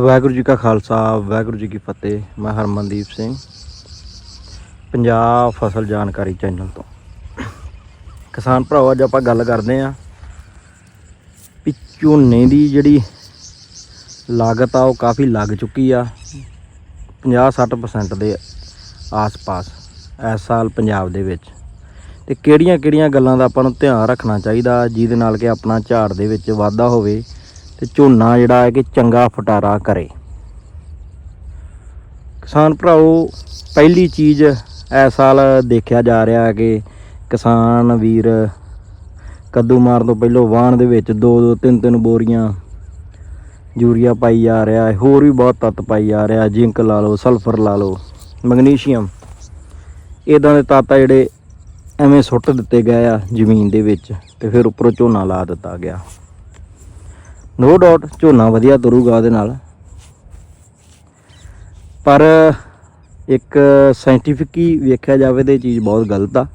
ਵਾਹਿਗੁਰੂ ਜੀ ਕਾ ਖਾਲਸਾ, ਵਾਹਿਗੁਰੂ ਜੀ ਕੀ ਫਤਿਹ। ਮੈਂ ਹਰਮਨਦੀਪ ਸਿੰਘ, ਪੰਜਾਬ ਫਸਲ ਜਾਣਕਾਰੀ ਚੈਨਲ ਤੋਂ। ਕਿਸਾਨ ਭਰਾਓ, ਅੱਜ ਆਪਾਂ ਗੱਲ ਕਰਦੇ ਆਂ ਵੀ ਝੋਨੇ ਦੀ ਜਿਹੜੀ ਲਾਗਤ ਆ, ਉਹ ਕਾਫੀ ਲੱਗ ਚੁੱਕੀ ਆ 50-60% ਦੇ ਆਸ-ਪਾਸ ਇਸ ਸਾਲ ਪੰਜਾਬ ਦੇ ਵਿੱਚ। ਤੇ ਕਿਹੜੀਆਂ-ਕਿਹੜੀਆਂ ਗੱਲਾਂ ਦਾ ਆਪਾਂ ਨੂੰ ਧਿਆਨ ਰੱਖਣਾ ਚਾਹੀਦਾ, ਜਿਹਦੇ ਨਾਲ ਕਿ ਆਪਣਾ ਝਾੜ ਦੇ ਵਿੱਚ ਵਾਧਾ ਹੋਵੇ ਤੇ ਝੋਨਾ ਜਿਹੜਾ ਹੈ ਕਿ ਚੰਗਾ ਫਟਾਰਾ ਕਰੇ। ਕਿਸਾਨ ਭਰਾਓ, ਪਹਿਲੀ ਚੀਜ਼ ਇਸ ਸਾਲ ਦੇਖਿਆ ਜਾ ਰਿਹਾ ਹੈ ਕਿ ਕਿਸਾਨ ਵੀਰ ਕੱਦੂ ਮਾਰਨ ਤੋਂ ਪਹਿਲਾਂ ਵਾਹਣ ਦੇ ਵਿੱਚ ਦੋ ਦੋ ਤਿੰਨ ਤਿੰਨ ਬੋਰੀਆਂ ਯੂਰੀਆ ਪਾਈ ਜਾ ਰਿਹਾ ਹੈ, ਹੋਰ ਵੀ ਬਹੁਤ ਤੱਤ ਪਾਈ ਜਾ ਰਿਹਾ ਜ਼ਿੰਕ ਲਾ ਲਓ, ਸਲਫਰ ਲਾ ਲਓ, ਮੈਗਨੀਸ਼ੀਅਮ। ਇਦਾਂ ਦੇ ਤੱਤ ਆ ਜਿਹੜੇ ਐਵੇਂ ਸੁੱਟ ਦਿੱਤੇ ਗਏ ਆ ਜ਼ਮੀਨ ਦੇ ਵਿੱਚ ਤੇ ਫਿਰ ਉੱਪਰੋਂ ਝੋਨਾ ਲਾ ਦਿੱਤਾ ਗਿਆ। ਨੋ ਡਾਊਟ ਝੋਨਾ ਵਧੀਆ ਤੁਰੂਗਾ ਉਹਦੇ ਨਾਲ। ਪਰ ਇੱਕ ਸਾਇੰਟੀਫਿਕੀ ਵੇਖਿਆ ਜਾਵੇ ਤੇ ਇਹ ਚੀਜ਼ ਬਹੁਤ ਗਲਤ ਆ।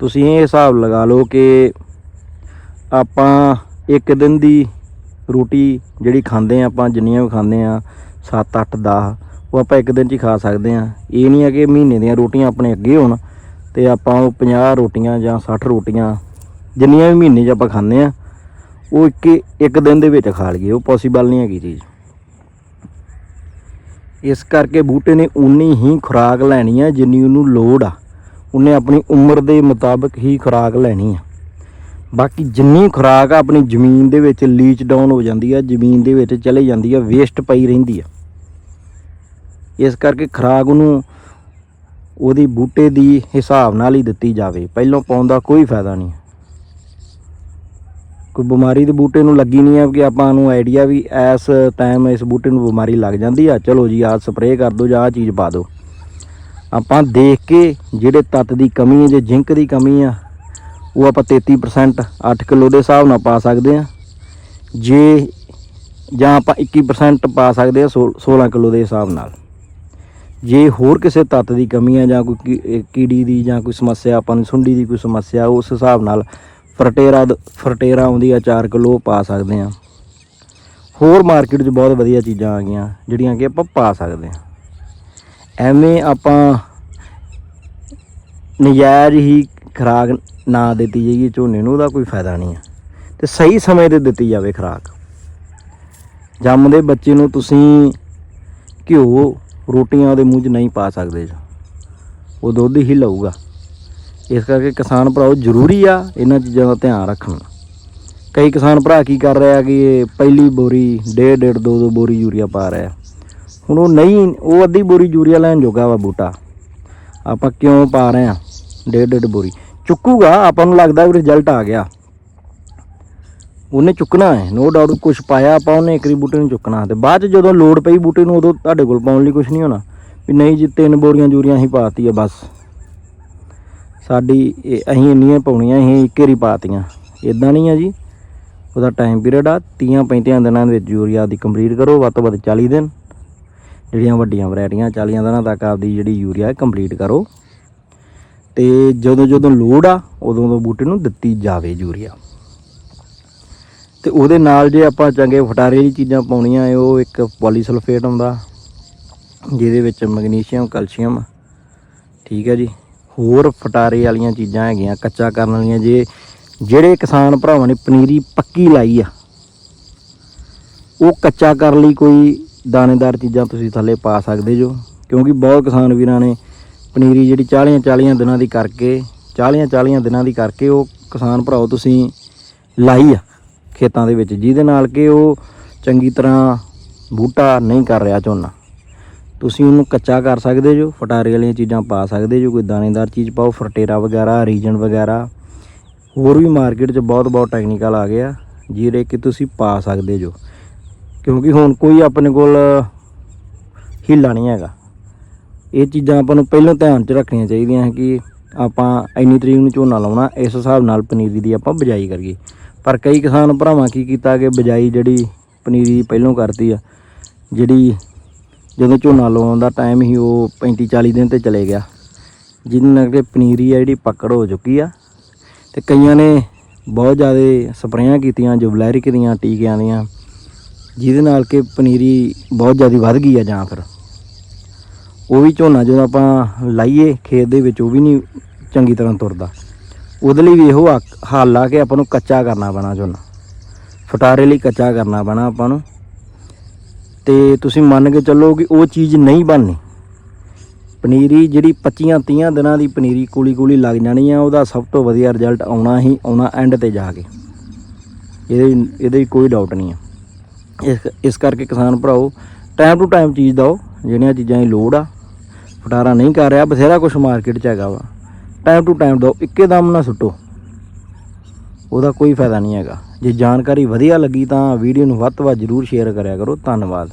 ਤੁਸੀਂ ਇਹ ਹਿਸਾਬ ਲਗਾ ਲਓ ਕਿ ਆਪਾਂ ਇੱਕ ਦਿਨ ਦੀ ਰੋਟੀ ਜਿਹੜੀ ਖਾਂਦੇ ਆ ਆਪਾਂ ਜਿੰਨੀਆਂ ਵੀ ਖਾਂਦੇ ਆ 7 8 10 ਉਹ ਆਪਾਂ ਇੱਕ ਦਿਨ 'ਚ ਹੀ ਖਾ ਸਕਦੇ ਆ ਇਹ ਨਹੀਂ ਹੈ ਕਿ ਮਹੀਨੇ ਦੀਆਂ ਰੋਟੀਆਂ ਆਪਣੇ ਅੱਗੇ ਹੋਣ ਤੇ ਆਪਾਂ ਉਹ 50 ਰੋਟੀਆਂ ਜਾਂ 60 ਰੋਟੀਆਂ ਜਿੰਨੀਆਂ ਵੀ ਮਹੀਨੇ 'ਚ ਆਪਾਂ ਖਾਂਦੇ ਆ ਉਹ ਇੱਕ ਇੱਕ ਦਿਨ ਦੇ ਵਿੱਚ ਖਾ ਲਈਏ, ਉਹ ਪੋਸੀਬਲ ਨਹੀਂ ਹੈਗੀ ਚੀਜ਼। ਇਸ ਕਰਕੇ ਬੂਟੇ ਨੇ ਉਨੀ ਹੀ ਖੁਰਾਕ ਲੈਣੀ ਆ ਜਿੰਨੀ ਉਹਨੂੰ ਲੋੜ ਆ। ਉਹਨੇ ਆਪਣੀ ਉਮਰ ਦੇ ਮੁਤਾਬਕ ਹੀ ਖੁਰਾਕ ਲੈਣੀ ਆ। ਬਾਕੀ ਜਿੰਨੀ ਖੁਰਾਕ ਆ, ਆਪਣੀ ਜ਼ਮੀਨ ਦੇ ਵਿੱਚ ਲੀਚ ਡਾਊਨ ਹੋ ਜਾਂਦੀ ਆ, ਜ਼ਮੀਨ ਦੇ ਵਿੱਚ ਚਲੇ ਜਾਂਦੀ ਆ ਵੇਸਟ ਪਈ ਰਹਿੰਦੀ ਆ। ਇਸ ਕਰਕੇ ਖੁਰਾਕ ਉਹਨੂੰ ਉਹਦੀ ਬੂਟੇ ਦੀ ਹਿਸਾਬ ਨਾਲ ਹੀ ਦਿੱਤੀ ਜਾਵੇ। ਪਹਿਲਾਂ ਪਾਉਣ ਦਾ ਕੋਈ ਫਾਇਦਾ ਨਹੀਂ। ਕੋਈ ਬਿਮਾਰੀ ਦੇ ਬੂਟੇ ਨੂੰ ਲੱਗੀ ਨਹੀਂ ਆ ਕਿ ਆਪਾਂ ਨੂੰ ਆਈਡੀਆ ਵੀ ਇਸ ਟਾਈਮ ਇਸ ਬੂਟੇ ਨੂੰ ਬਿਮਾਰੀ ਲੱਗ ਜਾਂਦੀ ਆ। ਚਲੋ ਜੀ, ਆਹ ਸਪਰੇਅ ਕਰ ਦਿਓ ਜਾਂ ਆਹ ਚੀਜ਼ ਪਾ ਦਿਓ ਆਪਾਂ ਦੇਖ ਕੇ ਜਿਹੜੇ ਤੱਤ ਦੀ ਕਮੀ ਹੈ ਜੇ ਜ਼ਿੰਕ ਦੀ ਕਮੀ ਆ, ਉਹ ਆਪਾਂ 33% 8 ਕਿਲੋ ਦੇ ਹਿਸਾਬ ਨਾਲ ਪਾ ਸਕਦੇ ਆ। ਜੇ, ਜਾਂ ਆਪਾਂ 21% ਪਾ ਸਕਦੇ ਆ 16 ਕਿਲੋ ਦੇ ਹਿਸਾਬ ਨਾਲ। ਜੇ ਹੋਰ ਕਿਸੇ ਤੱਤ ਦੀ ਕਮੀ ਆ ਜਾਂ ਕੋਈ ਕੀ- ਕੀੜੀ ਦੀ ਜਾਂ ਕੋਈ ਸਮੱਸਿਆ, ਆਪਾਂ ਨੂੰ ਸੁੰਡੀ ਦੀ ਕੋਈ ਸਮੱਸਿਆ, ਉਸ ਹਿਸਾਬ ਨਾਲ ਫਰਟੇਰਾ ਦ- ਫਰਟੇਰਾ ਆਉਂਦੀ ਆ 4 ਕਿਲੋ ਪਾ ਸਕਦੇ ਆ। ਹੋਰ ਮਾਰਕੀਟ 'ਚ ਬਹੁਤ ਵਧੀਆ ਚੀਜ਼ਾਂ ਆ ਗਈਆਂ, ਜਿਹੜੀਆਂ ਕਿ ਆਪਾਂ ਪਾ ਸਕਦੇ ਆ। ਐਵੇਂ ਆਪਾਂ ਨਜਾਇਜ਼ ਹੀ ਖਰਾਕ ਨਾ ਦਿੱਤੀ ਜਾਈਏ, ਝੋਨੇ ਨੂੰ ਉਹਦਾ ਕੋਈ ਫਾਇਦਾ ਨਹੀਂ ਆ। ਤੇ ਸਹੀ ਸਮੇਂ ਤੇ ਦਿੱਤੀ ਜਾਵੇ ਖਰਾਕ। ਜੰਮਦੇ ਬੱਚੇ ਨੂੰ ਤੁਸੀਂ ਘਿਓ ਰੋਟੀਆਂ ਉਹਦੇ ਮੂੰਹ 'ਚ ਨਹੀਂ ਪਾ ਸਕਦੇ ਜੋ। ਉਹ ਦੁੱਧ ਹੀ ਲਊਗਾ। ਇਸ ਕਰਕੇ ਕਿਸਾਨ ਭਰਾਓ ਜ਼ਰੂਰੀ ਆ ਇਹਨਾਂ ਚੀਜ਼ਾਂ ਦਾ ਧਿਆਨ ਰੱਖਣਾ। ਕਈ ਕਿਸਾਨ ਭਰਾ ਕੀ ਕਰ ਰਿਹਾ ਕਿ ਇਹ ਪਹਿਲੀ ਬੋਰੀ, ਡੇਢ ਡੇਢ ਦੋ ਦੋ ਬੋਰੀ ਯੂਰੀਆ ਪਾ ਰਿਹਾ ਹੁਣ ਉਹ ਨਹੀਂ, ਉਹ ਅੱਧੀ ਬੋਰੀ ਯੂਰੀਆ ਲੈਣ ਜੋਗਾ ਵਾ ਬੂਟਾ। ਆਪਾਂ ਕਿਉਂ ਪਾ ਰਹੇ ਆ? ਡੇਢ ਡੇਢ ਬੋਰੀ। ਚੁੱਕੂਗਾ, ਆਪਾਂ ਨੂੰ ਲੱਗਦਾ ਵੀ ਰਿਜ਼ਲਟ ਆ ਗਿਆ। ਉਹਨੇ ਚੁੱਕਣਾ ਹੈ ਨੋ ਡਾਊਟ ਕੁਝ ਪਾਇਆ ਆਪਾਂ ਉਹਨੇ ਇੱਕਰੀ ਬੂਟੇ ਨੂੰ ਚੁੱਕਣਾ। ਤੇ ਬਾਅਦ ਚ ਜਦੋਂ ਲੋੜ ਪਈ ਬੂਟੇ ਨੂੰ, ਉਦੋਂ ਤੁਹਾਡੇ ਕੋਲ ਪਾਉਣ ਲਈ ਕੁਝ ਨਹੀਂ ਹੋਣਾ। ਵੀ ਨਹੀਂ ਜੀ, ਤਿੰਨ ਬੋਰੀਆਂ ਜੂਰੀਆਂ ਹੀ ਪਾਤੀ ਆ ਬਸ। ਸਾਡੀ ਇਹ- ਅਸੀਂ ਇੰਨੀਆਂ ਪਾਉਣੀਆਂ, ਅਸੀਂ ਇੱਕ ਪਾਤੀਆਂ। ਇਦਾਂ ਨਹੀਂ ਆ ਜੀ। ਉਹਦਾ ਟਾਈਮ ਪੀਰੀਅਡ ਆ 30 35 ਦਿਨਾਂ ਦੇ ਵਿੱਚ ਯੂਰੀਆ ਦੀ ਕੰਪਲੀਟ ਕਰੋ, ਵੱਧ ਤੋਂ ਵੱਧ 40 ਦਿਨ। ਜਿਹੜੀਆਂ ਵੱਡੀਆਂ ਵੈਰਾਈਟੀਆਂ 40 ਦਿਨਾਂ ਤੱਕ ਆਪਦੀ ਜਿਹੜੀ ਯੂਰੀਆ ਕੰਪਲੀਟ ਕਰੋ। ਤੇ ਜਦੋਂ ਜਦੋਂ ਲੋੜ ਆ, ਉਦੋਂ ਉਦੋਂ ਬੂਟੇ ਨੂੰ ਦਿੱਤੀ ਜਾਵੇ ਯੂਰੀਆ। ਤੇ ਉਹਦੇ ਨਾਲ ਜੇ ਆਪਾਂ ਚੰਗੇ ਫਟਾਰੇ ਦੀ ਚੀਜ਼ਾਂ ਪਾਉਣੀਆਂ ਹੈ ਉਹ ਇੱਕ ਪੋਲੀਸਲਫੇਟ ਆਉਂਦਾ ਜਿਹਦੇ ਵਿੱਚ ਮੈਗਨੀਸ਼ੀਅਮ ਕੈਲਸ਼ੀਅਮ ਠੀਕ ਹੈ ਜੀ। ਹੋਰ ਫਟਾਰੇ ਵਾਲੀਆਂ ਚੀਜ਼ਾਂ ਹੈਗੀਆਂ, ਕੱਚਾ ਕਰਨ ਵਾਲੀਆਂ, ਜੇ ਜਿਹੜੇ ਕਿਸਾਨ ਭਰਾਵਾਂ ਨੇ ਪਨੀਰੀ ਪੱਕੀ ਲਾਈ ਆ, ਉਹ ਕੱਚਾ ਕਰਨ ਲਈ ਕੋਈ ਦਾਣੇਦਾਰ ਚੀਜ਼ਾਂ ਤੁਸੀਂ ਥੱਲੇ ਪਾ ਸਕਦੇ ਜੋ, ਕਿਉਂਕਿ ਬਹੁਤ ਕਿਸਾਨ ਵੀਰਾਂ ਨੇ ਪਨੀਰੀ ਜਿਹੜੀ 40 40 ਦਿਨਾਂ ਦੀ ਕਰਕੇ 40 40 ਦਿਨਾਂ ਦੀ ਕਰਕੇ ਉਹ ਕਿਸਾਨ ਭਰਾਓ ਤੁਸੀਂ ਲਾਈ ਆ ਖੇਤਾਂ ਦੇ ਵਿੱਚ, ਜਿਹਦੇ ਨਾਲ ਕਿ ਉਹ ਚੰਗੀ ਤਰ੍ਹਾਂ ਬੂਟਾ ਨਹੀਂ ਕਰ ਰਿਹਾ ਝੋਨਾ। ਤੁਸੀਂ ਉਹਨੂੰ ਕੱਚਾ ਕਰ ਸਕਦੇ ਜੋ, ਫਟਾਰੇ ਵਾਲੀਆਂ ਚੀਜ਼ਾਂ ਪਾ ਸਕਦੇ ਜੋ, ਕੋਈ ਦਾਣੇਦਾਰ ਚੀਜ਼ ਪਾਓ, ਫਰਟੇਰਾ ਵਗੈਰਾ, ਰੀਜਨ ਵਗੈਰਾ। ਹੋਰ ਵੀ ਮਾਰਕੀਟ 'ਚ ਬਹੁਤ ਬਹੁਤ ਟੈਕਨੀਕਲ ਆ ਗਏ ਆ ਜਿਹੜੇ ਕਿ ਤੁਸੀਂ ਪਾ ਸਕਦੇ ਜੋ। ਕਿਉਂਕਿ ਹੁਣ ਕੋਈ ਆਪਣੇ ਕੋਲ ਹੀਲਾ ਨਹੀਂ ਹੈਗਾ। ਇਹ ਚੀਜ਼ਾਂ ਆਪਾਂ ਨੂੰ ਪਹਿਲਾਂ ਧਿਆਨ 'ਚ ਰੱਖਣੀਆਂ ਚਾਹੀਦੀਆਂ ਕਿ ਆਪਾਂ ਇੰਨੀ ਤਰੀਕ ਨੂੰ ਝੋਨਾ ਲਾਉਣਾ, ਇਸ ਹਿਸਾਬ ਨਾਲ ਪਨੀਰੀ ਦੀ ਆਪਾਂ ਬਿਜਾਈ ਕਰੀਏ। ਪਰ ਕਈ ਕਿਸਾਨ ਭਰਾਵਾਂ ਕੀ ਕੀਤਾ ਕਿ ਬਿਜਾਈ ਜਿਹੜੀ ਪਨੀਰੀ ਦੀ ਪਹਿਲਾਂ ਕਰਤੀ ਆ, ਜਿਹੜੀ ਜਦੋਂ ਝੋਨਾ ਲਾਉਣ ਦਾ ਟਾਈਮ ਹੀ ਉਹ 35 40 ਦਿਨ ਤੇ ਚਲੇ ਗਿਆ। ਜਿਹਦੇ ਨਾਲ ਕਿ ਪਨੀਰੀ ਆ ਜਿਹੜੀ ਪਕੜ ਹੋ ਚੁੱਕੀ ਆ। ਤੇ ਕਈਆਂ ਨੇ ਬਹੁਤ ਜ਼ਿਆਦਾ ਸਪਰੇਆਂ ਕੀਤੀਆਂ ਜੁਬਲੈਰਿਕ ਦੀਆਂ, ਟੀਕਿਆਂ ਦੀਆਂ, ਜਿਹਦੇ ਨਾਲ ਕਿ ਪਨੀਰੀ ਬਹੁਤ ਜ਼ਿਆਦਾ ਵੱਧ ਗਈ ਆ ਜਾਂ ਫਿਰ। ਉਹ ਵੀ ਝੋਨਾ ਜਦੋਂ ਆਪਾਂ ਲਾਈਏ ਖੇਤ ਦੇ ਵਿੱਚ, ਉਹ ਵੀ ਨਹੀਂ ਚੰਗੀ ਤਰ੍ਹਾਂ ਤੁਰਦਾ। ਉਹਦੇ ਲਈ ਵੀ ਇਹੋ ਹੱਕ- ਹੱਲ ਆ ਕਿ ਆਪਾਂ ਨੂੰ ਕੱਚਾ ਕਰਨਾ ਪੈਣਾ ਝੋਨਾ। ਫਟਾਰੇ ਲਈ ਕੱਚਾ ਕਰਨਾ ਪੈਣਾ ਆਪਾਂ ਨੂੰ। ਤੇ ਤੁਸੀਂ ਮੰਨ ਕੇ ਚੱਲੋ ਕਿ ਉਹ ਚੀਜ਼ ਨਹੀਂ ਬਣਨੀ। ਪਨੀਰੀ ਜਿਹੜੀ 25 30 ਦਿਨਾਂ ਦੀ ਪਨੀਰੀ ਕੋਲੀ ਕੋਲੀ ਲੱਗ ਜਾਣੀ ਆ, ਉਹਦਾ ਸਭ ਤੋਂ ਵਧੀਆ ਰਿਜ਼ਲਟ ਆਉਣਾ ਹੀ ਆਉਣਾ ਐਂਡ ਤੇ ਜਾ ਕੇ। ਇਹਦੇ ਇਹਦੇ ਵਿੱਚ ਕੋਈ ਡਾਊਟ ਨਹੀਂ ਆ। ਇਸ ਇਸ ਕਰਕੇ ਕਿਸਾਨ ਭਰਾਓ ਟਾਈਮ ਟੂ ਟਾਈਮ ਚੀਜ਼ ਦਿਓ ਜਿਹੜੀਆਂ ਚੀਜ਼ਾਂ ਦੀ ਲੋੜ ਆ ਫਟਾਰਾ ਨਹੀਂ ਕਰ ਰਿਹਾ, ਬਥੇਰਾ ਕੁਝ ਮਾਰਕੀਟ 'ਚ ਹੈਗਾ ਵਾ। ਟਾਈਮ ਟੂ ਟਾਈਮ ਦਿਓ ਇੱਕੇ ਦਮ ਨਾ ਸੁੱਟੋ। ਉਹਦਾ ਕੋਈ ਫਾਇਦਾ ਨਹੀਂ ਹੈਗਾ। ਜੇ ਜਾਣਕਾਰੀ ਵਧੀਆ ਲੱਗੀ ਤਾਂ ਵੀਡੀਓ ਨੂੰ ਵੱਧ ਤੋਂ ਵੱਧ ਜ਼ਰੂਰ ਸ਼ੇਅਰ ਕਰਿਆ ਕਰੋ। ਧੰਨਵਾਦ।